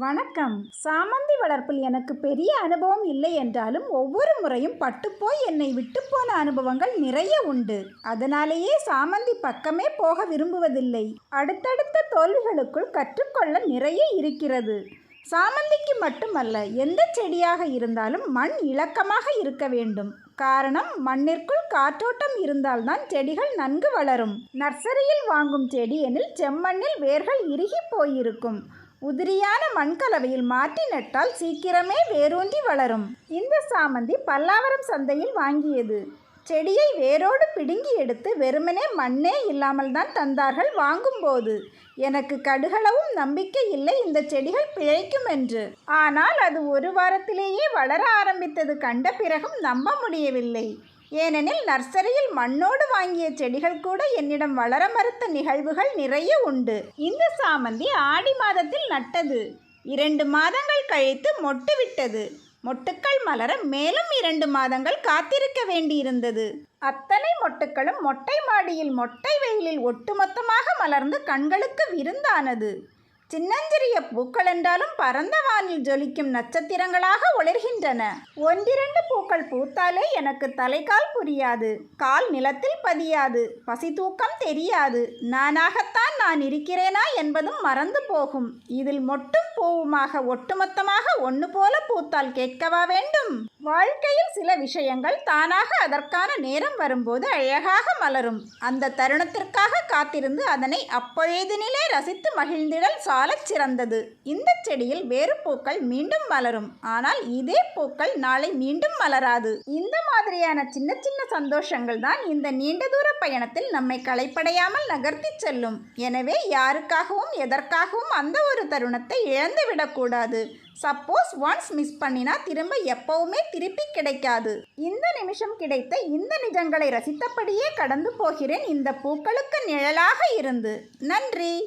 வணக்கம். சாமந்தி வளர்ப்பில் எனக்கு பெரிய அனுபவம் இல்லை என்றாலும் ஒவ்வொரு முறையும் பட்டுப்போய் என்னை விட்டுப்போன அனுபவங்கள் நிறைய உண்டு. அதனாலேயே சாமந்தி பக்கமே போக விரும்புவதில்லை. அடுத்தடுத்த தோல்விகளுக்குள் கற்றுக்கொள்ள நிறைய இருக்கிறது. சாமந்திக்கு மட்டுமல்ல எந்த செடியாக இருந்தாலும் மண் இலக்கமாக இருக்க வேண்டும். காரணம் மண்ணிற்குள் காற்றோட்டம் இருந்தால்தான் செடிகள் நன்கு வளரும். நர்சரியில் வாங்கும் செடி எனில் செம்மண்ணில் வேர்கள் இறுகி போயிருக்கும். உதிரியான மண்கலவையில் மாற்றி நட்டால் சீக்கிரமே வேரூன்றி வளரும். இந்த சாமந்தி பல்லாவரம் சந்தையில் வாங்கியது. செடியை வேரோடு பிடுங்கி எடுத்து வெறுமனே மண்ணே இல்லாமல் தான் தந்தார்கள் வாங்கும்போது. எனக்கு கடுகளவும் நம்பிக்கை இல்லை இந்த செடிகள் பிழைக்கும் என்று. ஆனால் அது ஒரு வாரத்திலேயே வளர ஆரம்பித்தது கண்ட பிறகும் நம்ப முடியவில்லை. ஏனெனில் நர்சரியில் மண்ணோடு வாங்கிய செடிகள் கூட என்னிடம் வளர மறுத்த நிகழ்வுகள் நிறைய உண்டு. இந்த சாமந்தி ஆடி மாதத்தில் நட்டது. இரண்டு மாதங்கள் கழித்து மொட்டு விட்டது. மொட்டுக்கள் மலர மேலும் இரண்டு மாதங்கள் காத்திருக்க வேண்டியிருந்தது. அத்தனை மொட்டுக்களும் மொட்டை மாடியில் மொட்டை வெயிலில் ஒட்டுமொத்தமாக மலர்ந்து கண்களுக்கு விருந்தானது. சின்னஞ்சிறிய பூக்கள் என்றாலும் பரந்த வானில் ஜொலிக்கும் நட்சத்திரங்களாக ஒளிர்கின்றன. ஒன்றிரண்டு பூக்கள் பூத்தாலே எனக்கு தலைக்கால் புரியாது கால் நிலத்தில் பதியாது பசி தூக்கம் தெரியாது. நானாகத்தான் நான் இருக்கிறேனா என்பதும் மறந்து போகும். இதில் மொட்டும் பூவுமாக ஒட்டுமொத்தமாக ஒன்று போல பூத்தால் கேட்கவா வேண்டும்? வாழ்க்கையில் சில விஷயங்கள் தானாக அதற்கான நேரம் வரும்போது அழகாக மலரும். அந்த தருணத்திற்காக காத்திருந்து அதனை அப்பொழுதினிலே ரசித்து மகிழ்ந்திடல் சாலச் சிறந்தது. இந்த செடியில் வேறு பூக்கள் மீண்டும் மலரும். ஆனால் இதே பூக்கள் நாளை மீண்டும் மலராது. இந்த மாதிரியான சின்ன சின்ன சந்தோஷங்கள் தான் இந்த நீண்ட தூர பயணத்தில் நம்மை களைப்படையாமல் நகர்த்தி செல்லும். எனவே யாருக்காகவும் எதற்காகவும் அந்த ஒரு தருணத்தை இழந்து விடக்கூடாது. சப்போஸ் ஒன்ஸ் மிஸ் பண்ணினா திரும்ப எப்பவுமே திருப்பி கிடைக்காது. இந்த நிமிஷம் கிடைத்த இந்த நிஜங்களை ரசித்தபடியே கடந்து போகிறேன் இந்த பூக்களுக்கு நிழலாக இருந்து. நன்றி!